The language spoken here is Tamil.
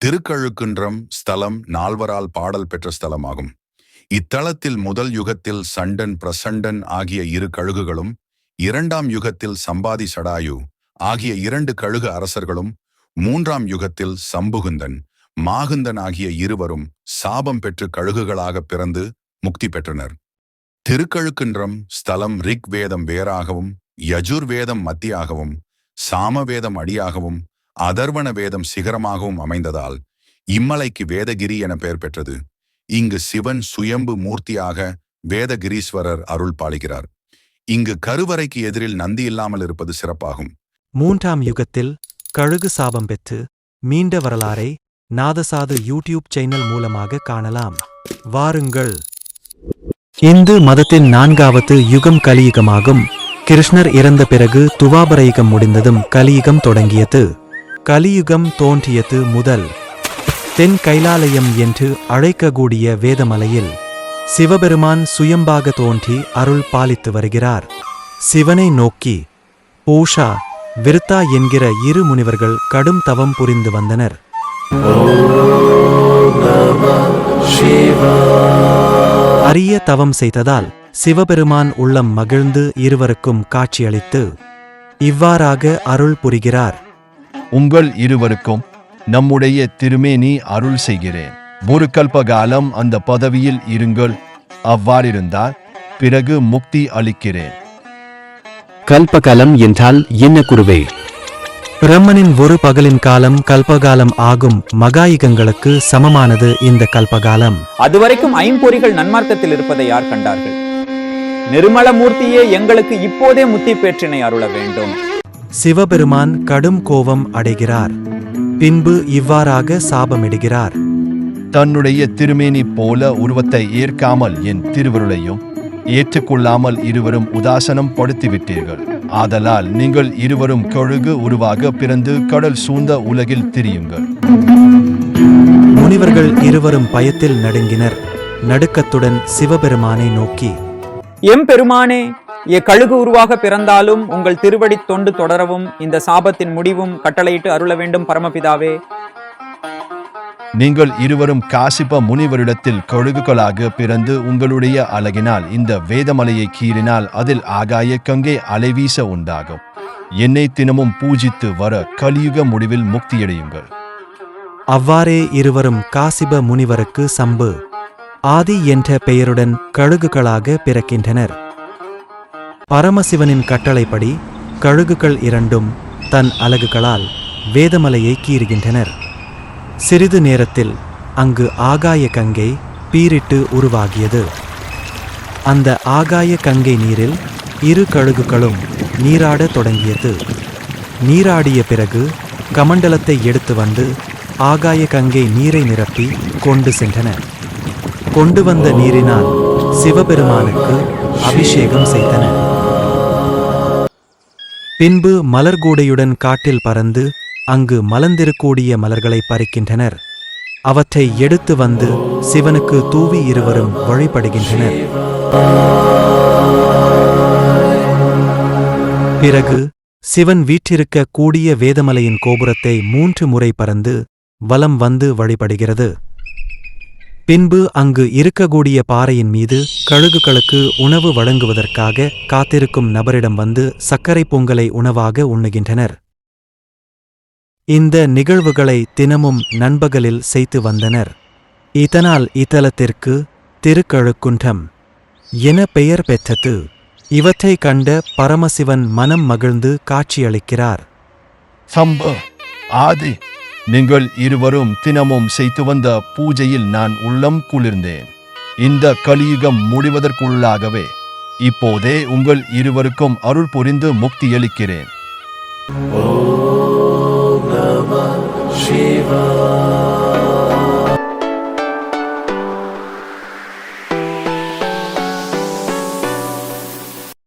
திருக்கழுக்குன்றம் ஸ்தலம் நால்வரால் பாடல் பெற்ற ஸ்தலமாகும். இத்தலத்தில் முதல் யுகத்தில் சண்டன் பிரசண்டன் ஆகிய இரு கழுகுகளும் இரண்டாம் யுகத்தில் சம்பாதி சடாயு ஆகிய இரண்டு கழுகு அரசர்களும் மூன்றாம் யுகத்தில் சம்புகுந்தன் மாகுந்தன் ஆகிய இருவரும் சாபம் பெற்று கழுகுகளாக பிறந்து முக்தி பெற்றனர். திருக்கழுக்குன்றம் ஸ்தலம் ரிக் வேதம் வேறாகவும் யஜுர்வேதம் மத்தியாகவும் சாமவேதம் அடியாகவும் அதர்வண வேதம் சிகரமாகவும் அமைந்ததால் இம்மலைக்கு வேதகிரி என பெயர் பெற்றது. இங்கு சிவன் சுயம்பு மூர்த்தியாக வேதகிரீஸ்வரர் அருள் பாலிகிறார். இங்கு கருவறைக்கு எதிரில் நந்தி இல்லாமல் இருப்பது சிறப்பாகும். மூன்றாம் யுகத்தில் கழுகு சாபம் பெற்று மீண்ட வரலாறை நாதசாது யூடியூப் சேனல் மூலமாக காணலாம். வாருங்கள். இந்து மதத்தின் நான்காவது யுகம் கலியுகமாகும். கிருஷ்ணர் இறந்த பிறகு துவாபர யுகம் முடிந்ததும் கலியுகம் தொடங்கியது. கலியுகம் தோன்றியது முதல். தென் கைலாலயம் என்று அழைக்கக்கூடிய வேதமலையில் சிவபெருமான் சுயம்பாக தோன்றி அருள் பாலித்து வருகிறார். சிவனை நோக்கி பூஷா விருத்தா என்கிற இரு முனிவர்கள் கடும் தவம் புரிந்து வந்தனர். அரிய தவம் செய்ததால் சிவபெருமான் உள்ளம் மகிழ்ந்து இருவருக்கும் காட்சியளித்து இவ்வாறாக அருள் புரிகிறார். உங்கள் இருவருக்கும் நம்முடைய திருமேனி அருள் செய்கிறேன். ஒரு கல்பகாலம் அந்த பதவியில் இருங்கள். அவ்வாறிருந்தால் பிறகு முக்தி அளிக்கிறேன். கல்பகலம் என்றால் என்ன குருவே? பிரம்மனின் ஒரு பகலின் காலம் கல்பகாலம் ஆகும் மகாயுகங்களுக்கு சமமானது இந்த கல்பகாலம். அதுவரைக்கும் ஐம்பொறிகள் நன்மார்க்கத்தில் இருப்பதை யார் கண்டார்கள்? நிர்மல மூர்த்தியே எங்களுக்கு இப்போதே முத்தி பேற்றினை அருள வேண்டும். சிவபெருமான் கடும் கோபம் அடைகிறார். பின்பு இவ்வாறாக சாபமிடுகிறார். தன்னுடைய திருமேனி போல உருவத்தை ஏற்காமல் என் திருவருளையும் ஏற்றுக்கொள்ளாமல் இருவரும் உதாசனம் படுத்திவிட்டீர்கள். ஆதலால் நீங்கள் இருவரும் கழுகு உருவாக பிறந்து கடல் சூழ்ந்த உலகில் திரியுங்கள். முனிவர்கள் இருவரும் பயத்தில் நடுங்கினர். நடுக்கத்துடன் சிவபெருமானை நோக்கி எம் பெருமானே எ கழுகு உருவாக பிறந்தாலும் உங்கள் திருவடி தொண்டு தொடரவும் இந்த சாபத்தின் முடிவும் கட்டளையிட்டு அருள வேண்டும் பரமபிதாவே. நீங்கள் இருவரும் காசிப்ப முனிவரிடத்தில் கழுகுகளாக பிறந்து உங்களுடைய அழகினால் இந்த வேதமலையை கீறினால் அதில் ஆகாய கங்கை அலைவீச உண்டாகும். என்னை தினமும் பூஜித்து வர கலியுக முடிவில் முக்தியடையுங்கள். அவ்வாறே இருவரும் காசிப முனிவருக்கு சம்பு ஆதி என்ற பெயருடன் கழுகுகளாக பிறக்கின்றனர். பரமசிவனின் கட்டளைப்படி கழுகுகள் இரண்டும் தன் அலகுகளால் வேதமலையை கீறுகின்றனர். சிறிது நேரத்தில் அங்கு ஆகாய கங்கை பீரிட்டு உருவாகியது. அந்த ஆகாய கங்கை நீரில் இரு கழுகுகளும் நீராடத் தொடங்கியது. நீராடிய பிறகு கமண்டலத்தை எடுத்து வந்து ஆகாய கங்கை நீரை நிரப்பி கொண்டு சென்றன. கொண்டு வந்த நீரினால் சிவபெருமானுக்கு அபிஷேகம் செய்தன. பின்பு மலர்கூடையுடன் காட்டில் பறந்து அங்கு மலர்ந்திருக்கூடிய மலர்களை பறிக்கின்றனர். அவற்றை எடுத்து வந்து சிவனுக்கு தூவி இருவரும் வழிபடுகின்றனர். பிறகு சிவன் வீற்றிருக்க கூடிய வேதமலையின் கோபுரத்தை மூன்று முறை பறந்து வலம் வந்து வழிபடுகிறது. பின்பு அங்கு இருக்கக்கூடிய பாறையின் மீது கழுகுகளுக்கு உணவு வழங்குவதற்காக காத்திருக்கும் நபரிடம் வந்து சர்க்கரை பொங்கலை உணவாக உண்ணுகின்றனர். இந்த நிகழ்வுகளை தினமும் நண்பகலில் செய்து வந்தனர். இதனால் இத்தலத்திற்கு திருக்கழுக்குன்றம் என பெயர் பெற்றது. இவற்றை கண்ட பரமசிவன் மனம் மகிழ்ந்து காட்சியளிக்கிறார். சம்பு ஆதி நீங்கள் இருவரும் தினமும் செய்து வந்த பூஜையில் நான் உள்ளம் குளிர்ந்தேன். இந்த கலியுகம் முடிவதற்குள்ளாகவே இப்போதே உங்கள் இருவருக்கும் அருள் புரிந்து முக்தியளிக்கிறேன்